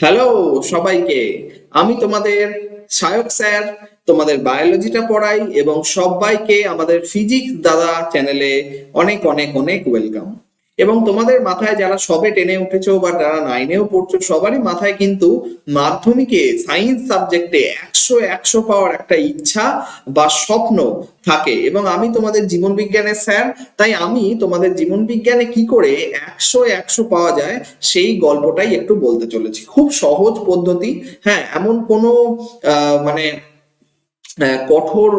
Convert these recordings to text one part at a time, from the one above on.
Hello সবাইকে। আমি তোমাদের সায়ক স্যার, তোমাদের বায়োলজিটা পড়াই এবং সবাইকে আমাদের ফিজিক্স দাদা চ্যানেলে অনেক অনেক অনেক ওয়েলকাম এবং তোমাদের মাথায় যারা সবে টেনে উঠেছো বা যারা নাইনেও পড়ছো, সবারই মাথায় কিন্তু মাধ্যমিকে সায়েন্স সাবজেক্টে একশো একশো পাওয়ার একটা ইচ্ছা বা স্বপ্ন থাকে। এবং আমি তোমাদের জীবন বিজ্ঞানের স্যার, তাই আমি তোমাদের জীবন বিজ্ঞানে কি করে একশো একশো পাওয়া যায় সেই গল্পটাই একটু বলতে চলেছি। খুব সহজ পদ্ধতি হ্যাঁ এমন কোনো মানে কঠোর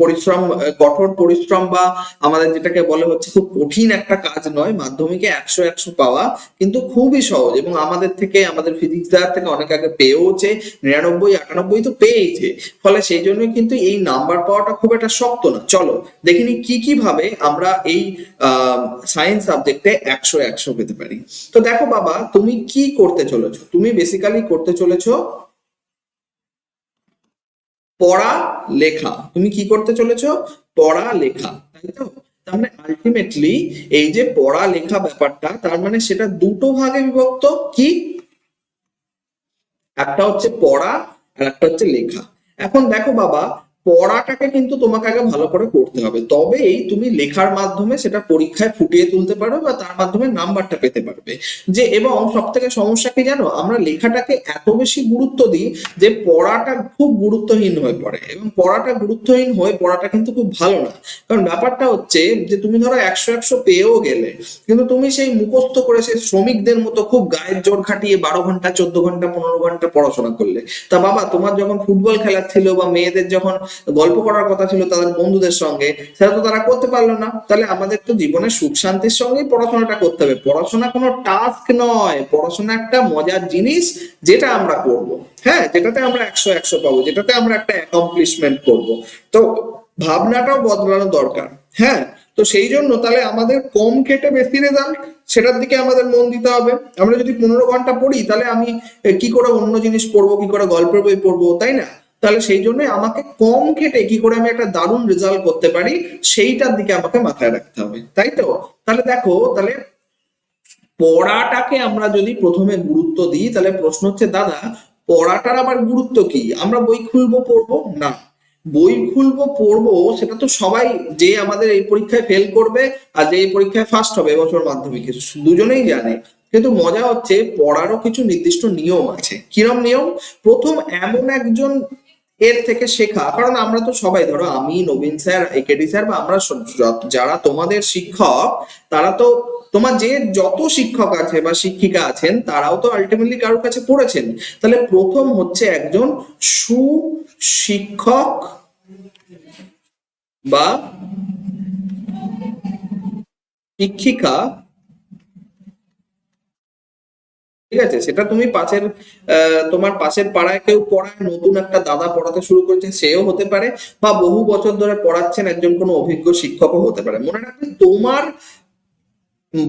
পরিশ্রম কঠোর পরিশ্রম বা আমাদের যেটাকে বলে হচ্ছে খুব কঠিন একটা কাজ নয়, মাধ্যমিকে একশো একশো পাওয়া কিন্তু খুবই সহজ এবং আমাদের থেকে, আমাদের ফিজিক্স দ্বার থেকে অনেক আগে পেয়েওছে, নিরানব্বই, আটানব্বই তো পেয়েছে ফলে সেই জন্যই কিন্তু এই নাম্বার পাওয়াটা খুব একটা শক্ত না। চলো দেখিনি কি কি ভাবে আমরা এই সায়েন্স সাবজেক্টে একশো একশো পেতে পারি। তো দেখো বাবা, তুমি কি করতে চলেছো? তুমি বেসিক্যালি করতে চলেছো পড়া, লেখা। তুমি কি করতে চলেছো? পড়া, লেখা, তাই তো? তার মানে আলটিমেটলি এই যে পড়া, লেখা ব্যাপারটা, তার মানে সেটা দুটো ভাগে বিভক্ত। কি? একটা হচ্ছে পড়া আর একটা হচ্ছে লেখা। এখন দেখো বাবা পড়াটাকে কিন্তু তোমাকে আগে ভালো করে করতে হবে। তবেই তুমি লেখার মাধ্যমে সেটা পরীক্ষায় ফুটিয়ে তুলতে পারবে বা তার মাধ্যমে নাম্বারটা পেতে পারবে। যে এবং সব থেকে সমস্যা কি জানো? আমরা লেখাটাকে এত বেশি গুরুত্ব দিই যে পড়াটা খুব গুরুত্বহীন হয়ে পড়ে। এবং পড়াটা গুরুত্বহীন হয়ে পড়াটা কিন্তু খুব ভালো না। কারণ ব্যাপারটা হচ্ছে যে তুমি ধরো একশো একশো পেয়েও গেলে, কিন্তু তুমি সেই মুখস্থ করে সেই শ্রমিকদের মতো খুব গায়ের জোর খাটিয়ে বারো ঘণ্টা, চোদ্দ ঘণ্টা, পনেরো ঘণ্টা পড়াশোনা করলে। তা বাবা, তোমার যখন ফুটবল খেলার ছিল বা মেয়েদের যখন গল্প করার কথা ছিল তাদের বন্ধুদের সঙ্গে, সেটা তো তারা করতে পারল না। তাহলে আমাদের তো জীবনে সুখ শান্তির সঙ্গেই পড়াশোনাটা করতে হবে। পড়াশোনা কোনো টাস্ক নয়। পড়াশোনা একটা মজার জিনিস যেটা আমরা করব। হ্যাঁ যেটাতে আমরা একশো একশো পাবো, যেটাতে আমরা একটা অ্যাকমপ্লিশমেন্ট করব। তো ভাবনাটাও বদলানো দরকার। হ্যাঁ তো সেই জন্য তাহলে আমাদের কম খেটে বেশি রেজাল্ট সেটার দিকে আমাদের মন দিতে হবে। আমরা যদি পনেরো ঘণ্টা পড়ি, তাহলে আমি কি করে অন্য জিনিস পড়ব, কি করে গল্পের বই পড়ব, তাই না? তাহলে সেই জন্য আমাকে কম খেটে কি করে আমি একটা দারুণ রেজাল্ট করতে পারি, সেইটার দিকে আমাকে মাথায় রাখতে হবে, তাই তো? তাহলে দেখো, তাহলে পড়াটাকে আমরা যদি প্রথমে গুরুত্ব দিই, তাহলে প্রশ্ন হচ্ছে, দাদা, পড়াটার আবার গুরুত্ব কি? আমরা বই খুলবো, পড়ব? না। বই খুলবো, পড়ব, সেটা তো সবাই যে আমাদের এই পরীক্ষায় ফেল করবে আর যে এই পরীক্ষায় ফার্স্ট হবে, এবছর মাধ্যমিকে, দুজনেই জানে। কিন্তু মজা হচ্ছে, পড়ারও কিছু নির্দিষ্ট নিয়ম আছে। কিরম নিয়ম? প্রথম এমন একজন এর থেকে শেখা। কারণ আমরা তো সবাই, ধরো আমি, নবীন স্যার একেডি স্যার বা আমরা যারা তোমাদের শিক্ষক, তারা তো তোমার যে যত শিক্ষক আছে বা শিক্ষিকা আছেন, তারাও তো আলটিমেটলি কারোর কাছে পড়েছেন। তাহলে প্রথম হচ্ছে একজন সুশিক্ষক বা শিক্ষিকা ঠিক আছে? সেটা তুমি পাশের তোমার পাশের পাড়ায় কেউ পড়ায়, নতুন একটা দাদা পড়াতে শুরু করেছে সেও হতে পারে বা বহু বছর ধরে পড়াচ্ছেন একজন কোনো অভিজ্ঞ শিক্ষকও হতে পারে। মনে রাখবে তোমার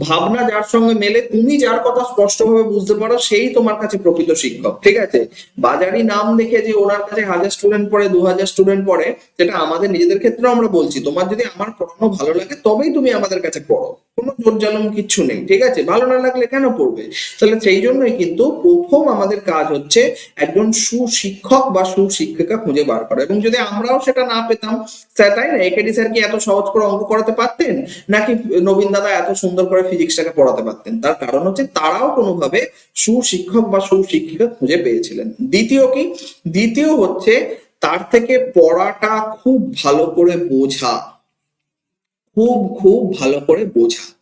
ভাবনা যার সঙ্গে মেলে, তুমি যার কথা স্পষ্টভাবে বুঝতে পারো, সেই তোমার কাছে প্রকৃত শিক্ষক, ঠিক আছে? বাজারি নাম দেখে যে ওনার কাছে হাজার স্টুডেন্ট পড়ে দু হাজার স্টুডেন্ট পড়ে, সেটা আমাদের নিজেদের ক্ষেত্রেও আমরা বলছি। তোমার যদি আমার পড়ানো ভালো লাগে, তবেই তুমি আমাদের কাছে পড়ো। কোনো জোর জালম কিচ্ছু নেই, ঠিক আছে? ভালো না লাগলে কেন পড়বে? তাহলে সেই জন্যই কিন্তু প্রথম আমাদের কাজ হচ্ছে একজন সুশিক্ষক বা সুশিক্ষিকা খুঁজে বার করা। এবং যদি আমরাও সেটা না পেতাম, স্যার, তাই না? একেডি স্যার কি এত সহজ করে অঙ্ক করাতে পারতেন? নাকি নবীন দাদা এত সুন্দর করে ফিজিক্সটাকে পড়াতে পারতেন? তার কারণ হচ্ছে তারাও কোনোভাবে সুশিক্ষক বা সুশিক্ষিকা খুঁজে পেয়েছিলেন। দ্বিতীয় কি? দ্বিতীয় হচ্ছে তার থেকে পড়াটা খুব ভালো করে বোঝা। খুব খুব ভালো করে বোঝা।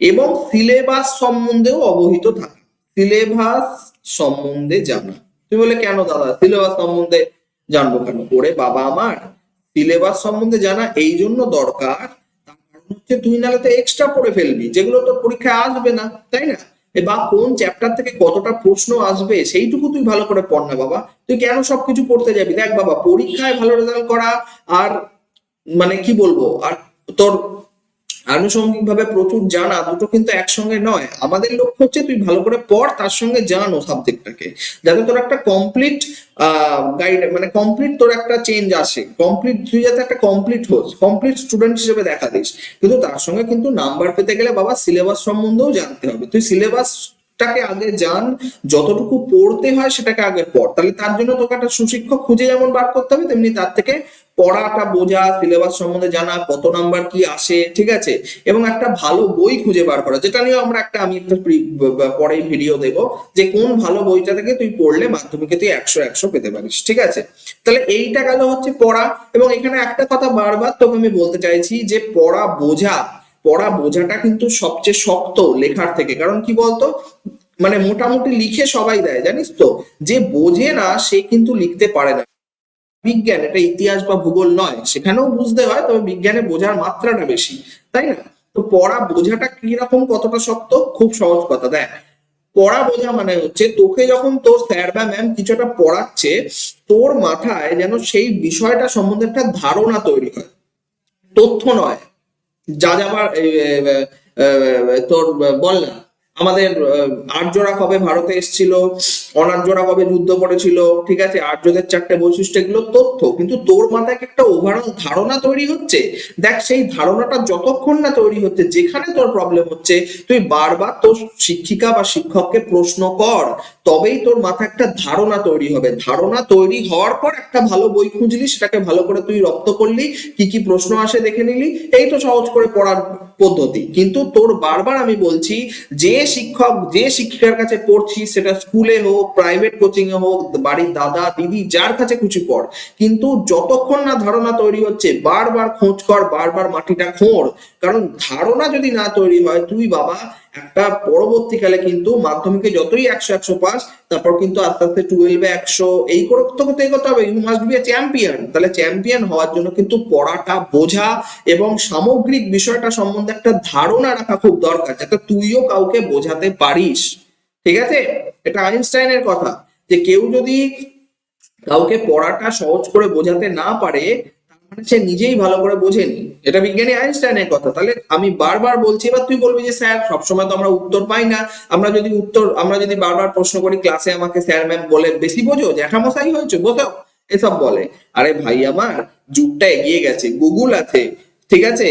এবং সিলেবাস সম্বন্ধেও অবহিত থাকা। সিলেবাস সম্বন্ধে জানা। তুমি বলে কেন দাদা? সিলেবাস সম্বন্ধে জানব কেন? ওরে বাবা আমার, সিলেবাস সম্বন্ধে জানা এই জন্য দরকার। হচ্ছে তুই নাহলে তো এক্সট্রা পড়ে ফেলবি। যেগুলো তো পরীক্ষায় আসবে না, তাই না? বা কোন চ্যাপ্টার থেকে কতটা প্রশ্ন আসবে, সেইটুকু তুই ভালো করে পড় না বাবা। তুই কেন সবকিছু পড়তে যাবি? দেখ বাবা, পরীক্ষায় ভালো রেজাল্ট করা আর মানে কি বলব? আর তোর আনুষঙ্গিক ভাবে প্রচুর জানা দুটো কিন্তু একসঙ্গে নয়। আমাদের লক্ষ্য হচ্ছে তুই ভালো করে পড়, তার সঙ্গে জানো সাবজেক্টটাকে যাতে তোর একটা কমপ্লিট গাইড মানে কমপ্লিট তোর একটা চেঞ্জ আসে। কমপ্লিট তুই যাতে একটা কমপ্লিট হোস কমপ্লিট স্টুডেন্ট হিসেবে দেখা দিস। কিন্তু তার সঙ্গে কিন্তু নাম্বার পেতে গেলে বাবা সিলেবাস সম্বন্ধেও জানতে হবে। তুই সিলেবাস টাকে আগে জান, যতটুকু পড়তে হয় সেটাকে আগে পড়। তাহলে তার জন্য তোকে একটা সুশিক্ষক খুঁজে যেমন বার করতে হবে, তেমনি তার থেকে পড়াটা বোঝা সিলেবাস সম্বন্ধে জানা, কত নাম্বার কি আসে, ঠিক আছে? এবং একটা ভালো বই খুঁজে বার করা, যেটা নিয়ে আমরা একটা, আমি একটা পরে ভিডিও দেব, যে কোন ভালো বইটা থেকে তুই পড়লে মাধ্যমিকে তুই একশো একশো পেতে পারিস, ঠিক আছে? তাহলে এইটা গেল হচ্ছে পড়া, এবং এখানে একটা কথা বারবার তোকে আমি বলতে চাইছি যে পড়া বোঝা, পড়া বোঝাটা কিন্তু সবচেয়ে শক্ত লেখার থেকে, কারণ কি বলতো? মানে মোটামুটি লিখে সবাই দেয়, জানিস তো? যে বোঝে না, সে কিন্তু লিখতে পারে না। বিজ্ঞান, এটা ইতিহাস বা ভূগোল নয়। সেখানেও বুঝতে হয়, তবে বিজ্ঞানে বোঝার মাত্রাটা বেশি, তাই না? তো পড়া বোঝাটা কি রকম কতটা শক্ত? খুব সহজ কথা, দেখ। পড়া বোঝা মানে হচ্ছে, তোকে যখন তোর স্যার বা ম্যাম কিছুটা পড়াচ্ছে, তোর মাথায় যেন সেই বিষয়টা সম্বন্ধে একটা ধারণা তৈরি হয়। তথ্য নয়। যা যাবার তোর, বল না। আমাদের আর্যরা কবে ভারতে এসেছিল অনার্যরা কবে যুদ্ধ করেছিল, ঠিক আছে? আর্যদের চারটে বৈশিষ্ট্য এগুলো তথ্য, কিন্তু তোর মাথায় একটা ওভারঅল ধারণা তৈরি হচ্ছে? দেখ, সেই ধারণাটা যতক্ষণ না তৈরি হচ্ছে, যেখানে তোর প্রবলেম হচ্ছে, তুই বারবার তোর শিক্ষিকা বা শিক্ষককে প্রশ্ন কর তবেই তোর মাথায় একটা ধারণা তৈরি হবে। ধারণা তৈরি হওয়ার পর একটা ভালো বই খুঁজলি, সেটাকে ভালো করে তুই রপ্ত করলি, কি কি প্রশ্ন আসে দেখে নিলি, এই তো সহজ করে পড়ার পদ্ধতি। কিন্তু তোর বারবার আমি বলছি, যে শিক্ষক, যে শিক্ষিকার কাছে পড়ছিস সেটা স্কুলে হোক প্রাইভেট কোচিং এ হোক, বাড়ির দাদা, দিদি, যার কাছে খুশি পড়। কিন্তু যতক্ষণ না ধারণা তৈরি হচ্ছে, বারবার খোঁজ কর, বারবার মাটিটা খোঁড়। কারণ ধারণা যদি না তৈরি হয়, তুই বাবা একটা পরবর্তীকালে কিন্তু মাধ্যমিকে যতই একশো একশো পাস, তারপর কিন্তু আস্তে আস্তে টুয়েলভে একশো, এই করে করতে করতে এগোতে হবে you must be a champion তাহলে চ্যাম্পিয়ন হওয়ার জন্য কিন্তু পড়াটা বোঝা এবং সামগ্রিক বিষয়টা সম্বন্ধে একটা ধারণা রাখা খুব দরকার, যাতে তুইও কাউকে বোঝাতে পারিস। ঠিক আছে? এটা আইনস্টাইনের কথা, যে কেউ যদি কাউকে পড়াটা সহজ করে বোঝাতে না পারে মানে সে নিজেই ভালো করে বোঝেনি। এটা বিজ্ঞানী আইনস্টাইনের কথা। তাহলে আমি বারবার বলছি, এবার তুই বলবি যে, স্যার, সবসময় তো আমরা উত্তর পাই না। আমরা যদি উত্তর, আমরা যদি বারবার প্রশ্ন করি, ক্লাসে আমাকে স্যার, ম্যাম বলে বেশি বোঝো? জ্যাঠামশাই হয়েছে, বোঝো? এসব বলে। আরে ভাই আমার, যুগটা এগিয়ে গেছে। গুগল আছে ঠিক আছে?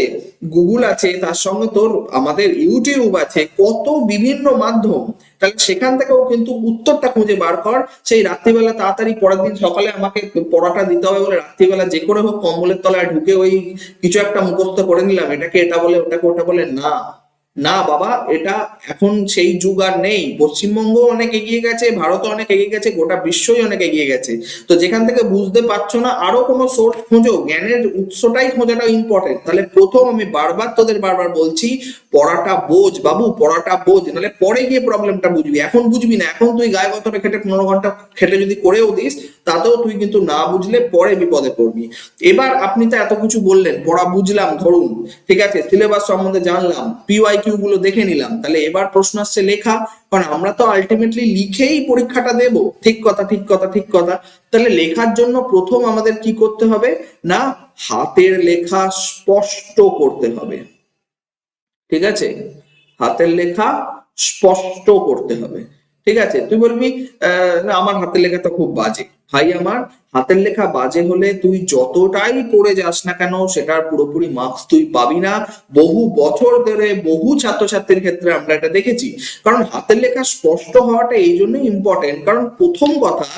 গুগল আছে, তার সঙ্গে তোর আমাদের ইউটিউব আছে, কত বিভিন্ন মাধ্যম। তাহলে সেখান থেকেও কিন্তু উত্তরটা খুঁজে বার কর। সেই রাত্রিবেলা তাড়াতাড়ি পরের দিন সকালে আমাকে পড়াটা দিতে হবে বলে রাত্রিবেলা যে করে হোক কম্বলের তলায় ঢুকে ওই কিছু একটা মুখস্থ করে নিলাম। এটাকে এটা বলে, ওটাকে ওটা বলে, না। না বাবা, এটা এখন সেই যুগ আর নেই। পশ্চিমবঙ্গ অনেক এগিয়ে গেছে ভারত অনেক এগিয়ে গেছে, গোটা বিশ্বই অনেক এগিয়ে গেছে। তো যেখান থেকে বুঝতে পারছ না, আরও কোনো সোর্স খোঁজো, জ্ঞানের উৎসটাই খোঁজাটা ইম্পর্টেন্ট তাহলে প্রথম আমি বারবার তোদের বারবার বলছি, পড়াটা বোঝ বাবু, পড়াটা বোঝ, নাহলে পরে গিয়ে প্রবলেমটা বুঝবি। এখন বুঝবি না, এখন তুই গায়ে গতরে খেটে পনেরো ঘণ্টা খেটে যদি করেও দিস, তাতেও তুই কিন্তু না বুঝলে পরে বিপদে পড়বি। এবার আপনি তো এত কিছু বললেন, পড়া বুঝলাম, ধরুন, ঠিক আছে সিলেবাস সম্বন্ধে জানলাম পিওয়াই কিউ গুলো দেখে নিলাম। তাহলে এবার প্রশ্ন আসছে লেখা কারণ আমরা তো আলটিমেটলি লিখেই পরীক্ষাটা দেব। ঠিক কথা ঠিক কথা ঠিক কথা। তাহলে লেখার জন্য প্রথম আমাদের কি করতে হবে? না হাতের লেখা স্পষ্ট করতে হবে। ঠিক আছে? হাতের লেখা স্পষ্ট করতে হবে। ঠিক আছে? তুই বলবি আহ, আমার হাতের লেখা তো খুব বাজে। ভাই আমার হাতের লেখা বাজে হলে তুই যতটাই পড়ে যাস না কেন, সেটার পুরোপুরি মার্কস তুই পাবি না। বহু বছর ধরে বহু ছাত্রছাত্রীর ক্ষেত্রে আমরা এটা দেখেছি। কারণ হাতের লেখা স্পষ্ট হওয়াটা এই জন্যই ইম্পর্টেন্ট কারণ প্রথম কথা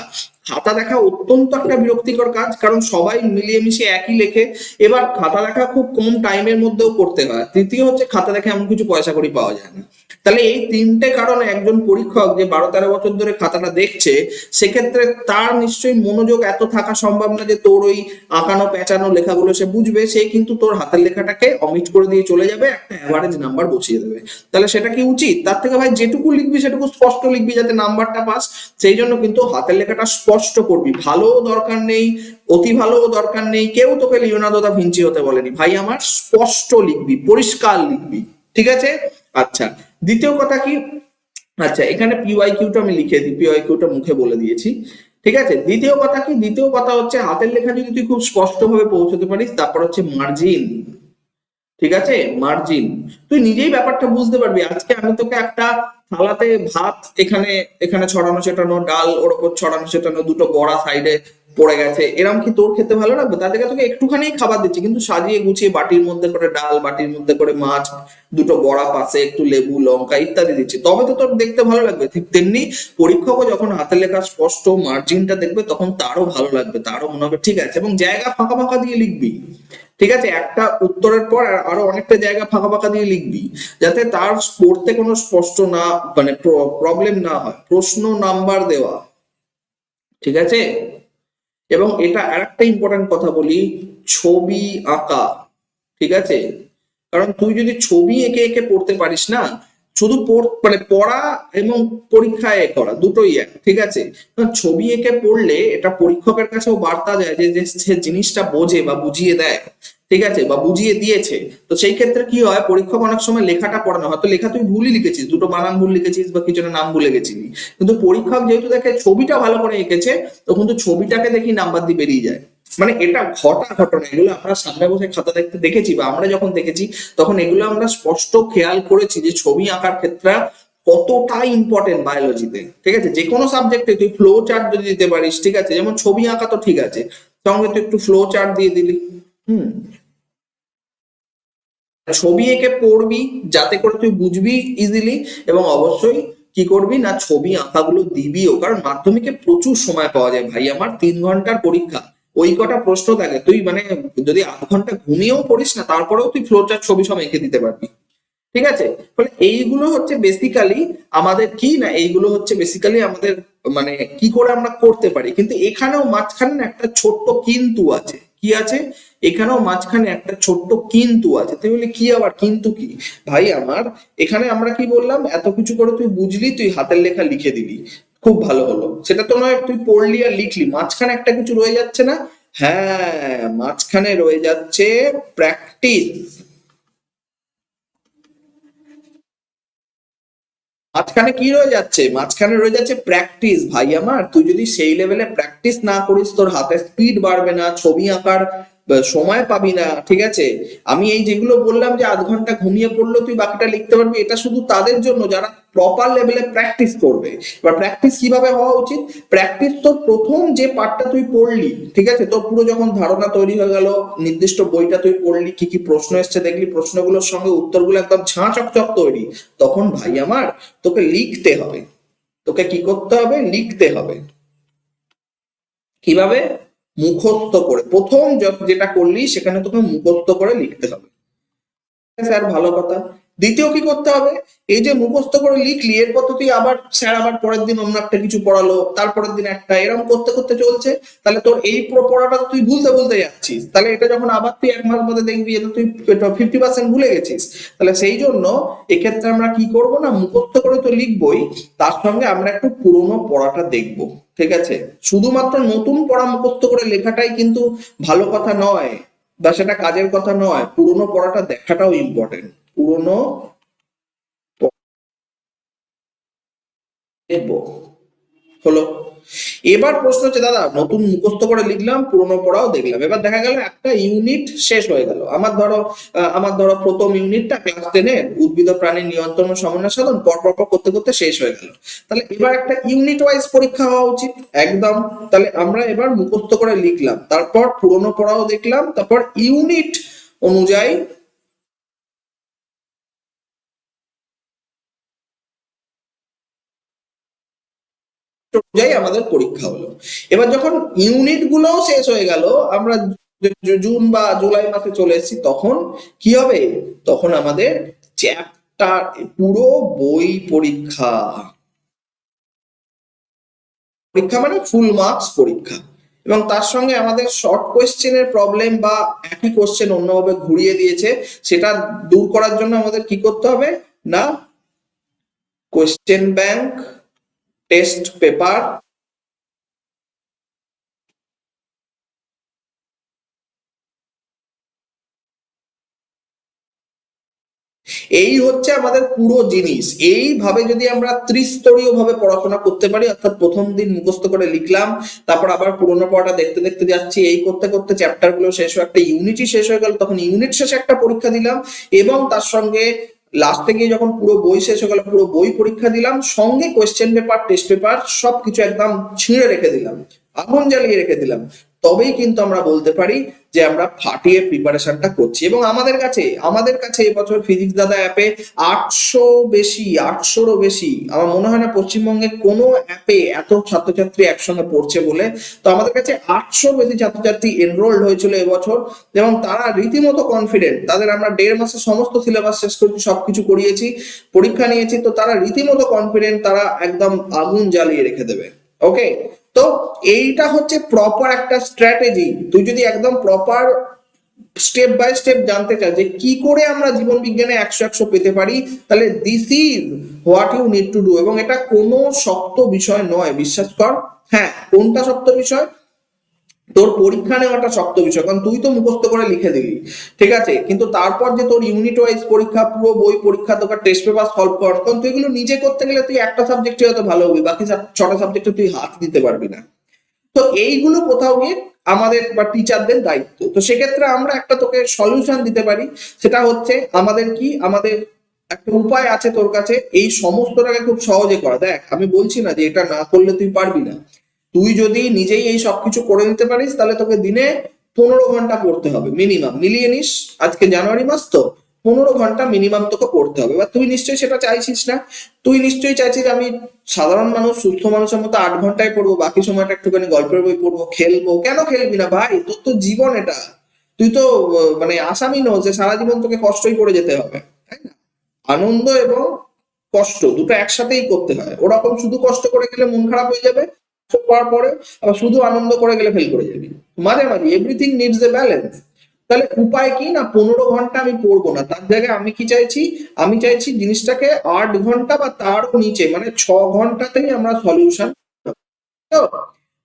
খাতা দেখা অত্যন্ত একটা বিরক্তিকর কাজ, কারণ সবাই মিলিয়ে মিশিয়ে একই লেখে। এবার খাতা দেখা খুব কম টাইমের মধ্যেও করতে হয়। তৃতীয় হচ্ছে খাতা দেখে এমন কিছু পয়সা করি পাওয়া যায় না। তাহলে এই তিনটে কারণে একজন পরীক্ষক যে বারো তেরো বছর ধরে খাতাটা দেখছে, সেক্ষেত্রে তার নিশ্চয়ই মনোযোগ এত থাকা সম্ভব না যে তোর ওই আঁকানো, পেঁচানো লেখাগুলো সে বুঝবে। সে কিন্তু তোর হাতের লেখাটাকে অমিট করে দিয়ে চলে যাবে, একটা অ্যাভারেজ নাম্বার বসিয়ে দেবে। তাহলে সেটা কি উচিত? তার থেকে ভাই যেটুকু লিখবি সেটুকু স্পষ্ট লিখবি যাতে নাম্বারটা পাস। সেই জন্য কিন্তু হাতের লেখাটা স্পষ্ট করবি ভালো দরকার নেই, অতি ভালো দরকার নেই, কেউ তোকে লিওনার্দো দা ভিঞ্চি হতে বলেনি। ভাই, আমার স্পষ্ট লিখবি, পরিষ্কার লিখবি, ঠিক আছে? আচ্ছা দ্বিতীয় কথা কি? আচ্ছা এখানে পিওয়াই কিউটা আমি লিখে দিই পিওয়াই কিউটা মুখে বলে দিয়েছি, ঠিক আছে? দ্বিতীয় কথা কি? দ্বিতীয় কথা হচ্ছে, হাতের লেখা যদি তুই খুব স্পষ্টভাবে পৌঁছতে পারিস, তারপর হচ্ছে মার্জিন ঠিক আছে? মার্জিন তুই নিজেই ব্যাপারটা বুঝতে পারবি। আজকে আমি তোকে একটা থালাতে ভাত এখানে এখানে ছড়ানো ছেটানো, ডাল ওর ওপর ছড়ানো ছেটানো, দুটো বড়া সাইডে পড়ে গেছে। এরকম কি তোর খেতে ভালো লাগবে? তার থেকে তোকে একটুখানি খাবার দিচ্ছি, কিন্তু সাজিয়ে গুছিয়ে বাটির মধ্যে করে ডাল, বাটির মধ্যে করে মাছ, দুটো বড়া পাশে একটু লেবু, লঙ্কা ইত্যাদি দিচ্ছি। তবে তো তোর দেখতে ভালো লাগবে। ঠিক তেমনি পরীক্ষকও যখন হাতে লেখা স্পষ্ট মার্জিনটা দেখবে, তখন তারও ভালো লাগবে, তারও মনে হবে, ঠিক আছে। এবং জায়গা ফাঁকা ফাঁকা দিয়ে লিখবি। ঠিক আছে? একটা উত্তরের পর আর- আরও অনেকটা জায়গা ফাঁকা ফাঁকা দিয়ে লিখবি, যাতে তার পড়তে কোনো স্পষ্ট না মানে প্রবলেম না হয়। প্রশ্ন নাম্বার দেওয়া। ঠিক আছে? এবং এটা আরেকটা ইম্পর্টেন্ট কথা বলি, ছবি আঁকা। ঠিক আছে? কারণ তুই যদি ছবি এঁকে এঁকে পড়তে পারিস না শুধু মানে পড়া এবং পরীক্ষায় এ করা, দুটোই এক, ঠিক আছে? ছবি এঁকে পড়লে এটা পরীক্ষকের কাছেও বার্তা যায় যে সে জিনিসটা বোঝে বা বুঝিয়ে দেয়, ঠিক আছে? বা বুঝিয়ে দিয়েছে। তো সেই ক্ষেত্রে কি হয়, পরীক্ষক অনেক সময় লেখাটা পড়ে না। হয়তো লেখা তুই ভুলই লিখেছিস, দুটো বানান ভুল লিখেছিস বা কিছু নাম ভুলে গেছিলি। কিন্তু পরীক্ষক যেহেতু দেখে ছবিটা ভালো করে এঁকেছে তো ছবিটাকে দেখি নাম্বার দিয়ে বেরিয়ে যায়। মানে এটা ঘটা ঘটনা, এগুলো আমরা সামনে বসে খাতা দেখতে দেখেছি বা আমরা যখন দেখেছি, তখন এগুলো আমরা স্পষ্ট খেয়াল করেছি যে ছবি আঁকার ক্ষেত্রে কতটা ইম্পর্টেন্ট বায়োলজিতে ঠিক আছে? যে কোনো সাবজেক্টে তুই ফ্লো চার্ট যদি দিতে পারিস, ঠিক আছে? যেমন ছবি আঁকা তো ঠিক আছে, সঙ্গে তুই একটু ফ্লো চার্ট দিয়ে দিলি। হুম। ছবি এঁকে পড়বি, যাতে করে তুই বুঝবি ইজিলি এবং অবশ্যই কি করবি না, ছবি আঁকাগুলো দিবিও। কারণ মাধ্যমিকে প্রচুর সময় পাওয়া যায় ভাই, আমার তিন ঘণ্টার পরীক্ষা। ওই কটা প্রশ্ন থাকে, তুই মানে যদি আধ ঘণ্টা ঘুমিয়েও পড়িস না, তারপরেও তুই ফ্লোর ফ্লোচার ছবি সব এঁকে দিতে পারবি। ঠিক আছে? ফলে এইগুলো হচ্ছে বেসিক্যালি আমাদের কি না, এইগুলো হচ্ছে বেসিক্যালি আমাদের মানে কি করে আমরা করতে পারি। কিন্তু এখানেও মাঝখানে একটা ছোট্ট কিন্তু আছে। কি আছে? এখানেও মাঝখানে একটা ছোট্ট কিন্তু আছে। তুই বলি কি আবার? কিন্তু কি? ভাই, আমার এখানে আমরা কি বললাম? এত কিছু করে তুই বুঝলি, তুই হাতের লেখা লিখে দিলি। খুব ভালো হলো। সেটা তো নয়, তুই পড়লি আর লিখলি। মাঝখানে একটা কিছু রয়ে যাচ্ছে না? হ্যাঁ মাঝখানে রয়ে যাচ্ছে প্র্যাকটিস মাঝখানে কি রয়ে যাচ্ছে? মাঝখানে রয়ে যাচ্ছে প্র্যাকটিস ভাই আমার। তুই যদি সেই লেভেলে প্র্যাকটিস না করিস, তোর হাতে স্পিড বাড়বে না, ছবি আঁকার সময় পাবি না, ঠিক আছে? আমি এই যেগুলো বললাম যে আধ ঘণ্টা ঘুমিয়ে পড়ল তুই বাকিটা লিখতে পারবি, এটা শুধু তাদের জন্য, যারা প্রপার লেভেলে প্র্যাকটিস করবে। এবার প্র্যাকটিস কীভাবে হওয়া উচিত? প্র্যাকটিস তো প্রথম যে পার্টটা তুই পড়লি, ঠিক আছে? তোর পুরো যখন ধারণা তৈরি হয়ে গেল, নির্দিষ্ট বইটা তুই পড়লি, কি কি প্রশ্ন এসছে দেখলি, প্রশ্নগুলোর সঙ্গে উত্তরগুলো একদম ঝাঁ চকচক তৈরি, তখন ভাই আমার তোকে লিখতে হবে। তোকে কি করতে হবে? লিখতে হবে। কীভাবে? মুখস্থ করে। প্রথম যেটা করলি, সেখানে তোকে মুখস্থ করে লিখতে হবে। স্যার, ভালো কথা। দ্বিতীয় কি করতে হবে? এই যে মুখস্থ করে লিখলি, এরপর তো তুই আবার, স্যার আবার পরের দিন অন্য একটা কিছু পড়ালো, তারপরের দিন একটা এরকম করতে করতে চলছে। তাহলে তোর এই পড়াটা তুই ভুলতে ভুলতে যাচ্ছিস। তাহলে এটা যখন আবার তুই এক মাস মধ্যে দেখবি, এটা তুই ফিফটি পার্সেন্ট ভুলে গেছিস। তাহলে সেই জন্য এক্ষেত্রে আমরা কি করব না, মুখস্থ করে তো লিখবই, তার সঙ্গে আমরা একটু পুরোনো পড়াটা দেখব। ঠিক আছে? শুধুমাত্র নতুন পড়া মুখস্থ করে লেখাটাই কিন্তু ভালো কথা নয়, বা সেটা কাজের কথা নয়, পুরনো পড়াটা দেখাটাও ইম্পর্টেন্ট পুরনো দেখব হলো এবার প্রশ্ন হচ্ছে, দাদা, নতুন মুখস্থ করে লিখলাম, পুরোনো পড়াও দেখলাম। এবার দেখা গেল একটা ইউনিট শেষ হয়ে গেল। আমার ধরো আমার ধরো প্রথম ইউনিটটা ক্লাস টেনের উদ্ভিদ ও প্রাণী নিয়ন্ত্রণ ও সমন্বয় সাধন, পর পর পর করতে করতে শেষ হয়ে গেল। তাহলে এবার একটা ইউনিট ওয়াইজ পরীক্ষা হওয়া উচিত, একদম। তাহলে আমরা এবার মুখস্থ করে লিখলাম, তারপর পুরোনো পড়াও দেখলাম, তারপর ইউনিট অনুযায়ী অনুযায়ী আমাদের পরীক্ষা হলো। এবার যখন ইউনিট গুলোও শেষ হয়ে গেল, আমরা জুন বা জুলাই মাসে চলে এসেছি, তখন কি হবে? তখন আমাদের চ্যাপ্টার পুরো বই পরীক্ষা। পরীক্ষা মানে ফুল মার্কস পরীক্ষা। এবং তার সঙ্গে আমাদের শর্ট কোয়েশ্চেনের প্রবলেম বা একই কোশ্চেন অন্যভাবে ঘুরিয়ে দিয়েছে, সেটা দূর করার জন্য আমাদের কি করতে হবে? না কোয়েশ্চেন ব্যাংক টেস্ট পেপার। এই হচ্ছে আমাদের পুরো জিনিস। এইভাবে যদি আমরা ত্রিস্তরীয় ভাবে পড়াশোনা করতে পারি, অর্থাৎ প্রথম দিন মুখস্থ করে লিখলাম, তারপর আবার পুরোনো পড়াটা দেখতে দেখতে যাচ্ছি, এই করতে করতে চ্যাপ্টারগুলো শেষ হয়ে, একটা ইউনিটই শেষ হয়ে গেল, তখন ইউনিট শেষে একটা পরীক্ষা দিলাম, এবং তার সঙ্গে লাস্টে গিয়ে যখন পুরো বই শেষ হয়ে গেল, পুরো বই পরীক্ষা দিলাম, সঙ্গে কোয়েশ্চেন পেপার টেস্ট পেপার সবকিছু একদম ছিঁড়ে রেখে দিলাম, আগুন জ্বালিয়ে রেখে দিলাম। তবেই কিন্তু আমরা বলতে পারি যে আমরা ফাটিয়ে প্রিপারেশনটা করছি। এবং আমাদের কাছে আমাদের কাছে এবছর ফিজিক্স দাদা অ্যাপে আটশো বেশি, আটশোরও বেশি, আমার মনে হয় না পশ্চিমবঙ্গে কোনো অ্যাপে এত ছাত্রছাত্রী একসঙ্গে পড়ছে বলে। তো আমাদের কাছে আটশো বেশি ছাত্রছাত্রী এনরোল্ড হয়েছিল এবছর এবং তারা রীতিমতো কনফিডেন্ট তাদের আমরা দেড় মাসে সমস্ত সিলেবাস শেষ করেছি, সবকিছু করিয়েছি, পরীক্ষা নিয়েছি, তো তারা রীতিমতো কনফিডেন্ট তারা একদম আগুন জ্বালিয়ে রেখে দেবে। ওকে তো এইটা হচ্ছে প্রপার একটা স্ট্র্যাটেজি তুই যদি একদম প্রপার স্টেপ বাই স্টেপ জানতে চাস যে কি করে আমরা জীবন বিজ্ঞানে একশো একশো পেতে পারি, তাহলে this is what you need to do এবং এটা কোনো শক্ত বিষয় নয়, বিশ্বাস কর। হ্যাঁ কোনটা শক্ত বিষয়? তোর পরীক্ষা নেওয়াটা শক্ত বিষয়, কারণ তুই তো মুখস্থ করে লিখে দিলি, ঠিক আছে? কিন্তু তারপর যে তোর ইউনিট ওয়াইজ পরীক্ষা, পুরো বই পরীক্ষা, তোকে টেস্ট পেপার সলভ কর, কারণ তুই এগুলো নিজে করতে গেলে তুই একটা সাবজেক্টে হয়তো ভালো হবি, বাকি ছটা সাবজেক্টে তুই হাত দিতে পারবি না। তো এইগুলো কোথাও গিয়ে আমাদের বা টিচারদের দায়িত্ব। তো সেক্ষেত্রে আমরা একটা তোকে সলিউশন দিতে পারি, সেটা হচ্ছে আমাদের কি? আমাদের একটা উপায় আছে তোর কাছে, এই সমস্তটাকে খুব সহজে করা। দেখ, আমি বলছি না যে এটা না করলে তুই পারবি না। তুই যদি নিজেই এই সবকিছু করে নিতে পারিস, তাহলে তোকে দিনে পনেরো ঘণ্টা পড়তে হবে মিনিমাম মিলিয়ে নিস, আজকে জানুয়ারি মাস তো, পনেরো ঘণ্টা মিনিমাম তোকে পড়তে হবে। এবার তুই নিশ্চয়ই সেটা চাইছিস না। তুই নিশ্চয়ই চাইছিস আমি সাধারণ মানুষ, সুস্থ মানুষের মতো আট ঘন্টায় পড়ব, বাকি সময়টা একটুখানি গল্পের বই পড়ব, খেলব। কেন খেলবি না ভাই? তোর তো জীবন এটা। তুই তো মানে আসামি নস যে সারা জীবন তোকে কষ্টই করে যেতে হবে, তাই না? আনন্দ এবং কষ্ট, দুটো একসাথেই করতে হয়। ওরকম শুধু কষ্ট করে গেলে মন খারাপ হয়ে যাবে করার পরে শুধু আনন্দ করে গেলে ফেল করে যাবি। মাঝে মাঝে এভরিথিং নিডস এ ব্যালেন্স তাহলে উপায় কি? না, পনেরো ঘণ্টা আমি পড়ব না। তার জায়গায় আমি কি চাইছি? আমি চাইছি জিনিসটাকে আট ঘণ্টা বা তারও নিচে মানে ছ ঘন্টাতেই আমরা সলিউশন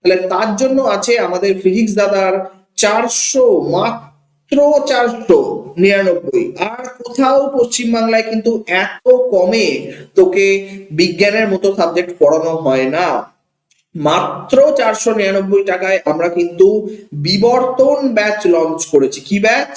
তাহলে তার জন্য আছে আমাদের ফিজিক্স দাদার চারশো, মাত্র চারশো নিরানব্বই। আর কোথাও পশ্চিমবাংলায় কিন্তু এত কমে তোকে বিজ্ঞানের মতো সাবজেক্ট পড়ানো হয় না। মাত্র চারশো নিরানব্বই টাকায় আমরা কিন্তু বিবর্তন ব্যাচ লঞ্চ করেছি। কি ব্যাচ?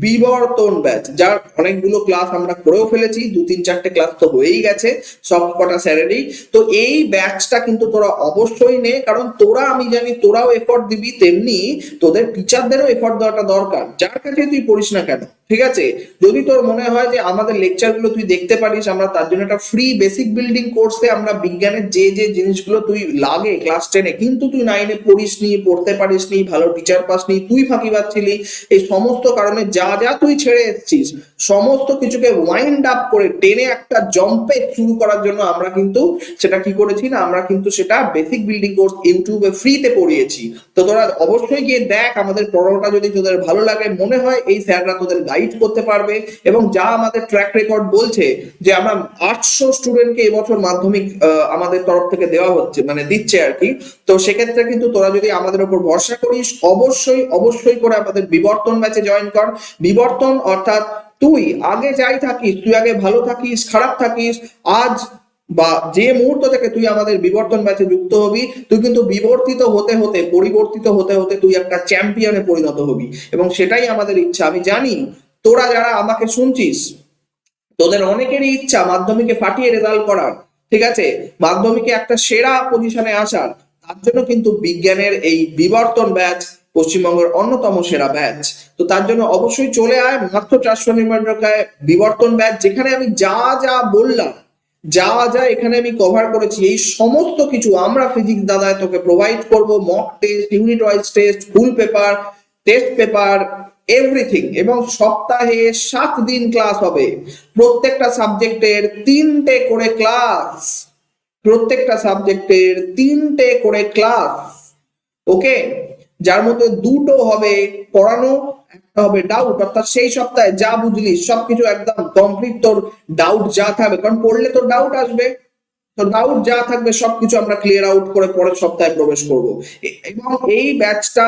বিবর্তন ব্যাচ। যার অনেকগুলো ক্লাস আমরা করেও ফেলেছি, দু তিন চারটে ক্লাস তো হয়েই গেছে, সব কটা স্যারেরই। তো এই ব্যাচটা কিন্তু তোরা অবশ্যই নে, কারণ তোরা, আমি জানি, তোরাও এফোর্ট দিবি তেমনি তোদের টিচারদেরও এফোর্ট দেওয়াটা দরকার। যার কাছে তুই পড়িস না কেন? ঠিক আছে? যদি তোর মনে হয় যে আমাদের লেকচারগুলো তুই দেখতে পারিস, আমরা তার জন্য একটা ফ্রি বেসিক বিল্ডিং কোর্সে আমরা বিজ্ঞানের যে যে জিনিসগুলো তুই লাগে ক্লাস টেনে কিন্তু তুই নাইনে পড়িস নি, পড়তে পারিস নি, ভালো টিচার পাস নি, তুই ফাঁকি পাচ্ছিলি এই সমস্ত কারণে যা যা তুই ছেড়ে এসেছিস, সমস্ত কিছুকে ওয়াইন্ড আপ করে টেনে একটা জম্পে শুরু করার জন্য আমরা কিন্তু সেটা কি করেছি না, আমরা কিন্তু সেটা বেসিক বিল্ডিং কোর্স ইউটিউবে ফ্রিতে পড়িয়েছি। তো তোরা অবশ্যই গিয়ে দেখ, আমাদের পড়ানোটা যদি তোদের ভালো লাগে, মনে হয় এই স্যাররা তোদের গাইড করতে পারবে এবং যা আমাদের ট্র্যাক রেকর্ড বলছে যে আমরা আটশো স্টুডেন্টকে এবছর মাধ্যমিক আমাদের তরফ থেকে দেওয়া হচ্ছে মানে দিচ্ছে আর কি। তো সেক্ষেত্রে কিন্তু তোরা যদি আমাদের উপর ভরসা করিস, অবশ্যই অবশ্যই করে আমাদের বিবর্তন ব্যাচে জয়েন কর। বিবর্তন অর্থাৎ তুই আগে যাই থাকিস, তুই আগে ভালো থাকিস, খারাপ থাকিস, আজ বা যে মুহূর্ত থেকে তুই আমাদের বিবর্তন ব্যাচে যুক্ত হবি, তুই কিন্তু বিবর্তিত হতে হতে, পরিবর্তিত হতে হতে তুই একটা চ্যাম্পিয়নে পরিণত হবি। এবং সেটাই আমাদের ইচ্ছা। আমি জানি তোরা যারা আমাকে শুনছিস, তোদের অনেকেরই ইচ্ছা মাধ্যমিকে ফাটিয়ে রেজাল্ট করার, ঠিক আছে? মাধ্যমিকে একটা সেরা পজিশনে আসার, তার জন্য কিন্তু বিজ্ঞানের এই বিবর্তন ব্যাচ পশ্চিমবঙ্গের অন্যতম সেরা ব্যাচ তো তার জন্য অবশ্যই চলে আয়, মাত্র চারশো টাকায় বিবর্তন ব্যাচ যেখানে আমি যা যা বললাম, যা যা এখানে আমি কভার করেছি, এই সমস্ত কিছু আমরা ফিজিক্স দাদায় তোকে প্রোভাইড করব mock test unit wise test full paper test paper everything এবং সপ্তাহে সাত দিন ক্লাস হবে। প্রত্যেকটা সাবজেক্টের তিনটে করে ক্লাস প্রত্যেকটা সাবজেক্টের তিনটে করে ক্লাস ওকে? যার মধ্যে দুটো হবে পড়ানো, একটা হবে ডাউট অর্থাৎ সেই সপ্তাহে যা বুঝলি, সবকিছু একদম কমপ্লিট তোর ডাউট যা থাকবে। কারণ পড়লে তোর ডাউট আসবে। তো ডাউট যা থাকবে সবকিছু আমরা ক্লিয়ার আউট করে পরের সপ্তাহে প্রবেশ করব। এবং এই ব্যাচটা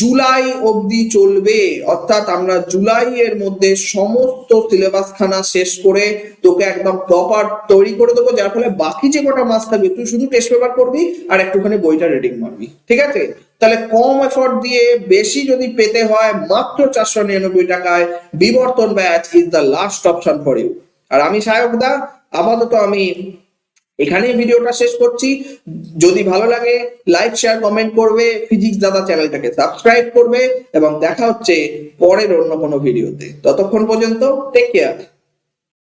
জুলাই অবধি চলবে। অর্থাৎ আমরা জুলাই এর মধ্যে সমস্ত সিলেবাস খানা শেষ করে তোকে একদম প্রপার তৈরি করে দেবো, যার ফলে বাকি যে কটা মাস থাকবে, তুই শুধু টেস্ট পেপার করবি আর একটুখানি বইটা রেডিং মারবি। ঠিক আছে? তাহলে কম এফোর্ট দিয়ে বেশি যদি পেতে হয় মাত্র চারশো নিরানব্বই টাকায় Bibartan batch is the last option for you আর আমি সায়ক দা, আপাতত আমি এখানেই ভিডিওটা শেষ করছি। যদি ভালো লাগে লাইক শেয়ার কমেন্ট করবে ফিজিক্স দাদা চ্যানেলটাকে সাবস্ক্রাইব করবে এবং দেখা হচ্ছে পরের অন্য কোনো ভিডিওতে। ততক্ষণ পর্যন্ত টেক কেয়ার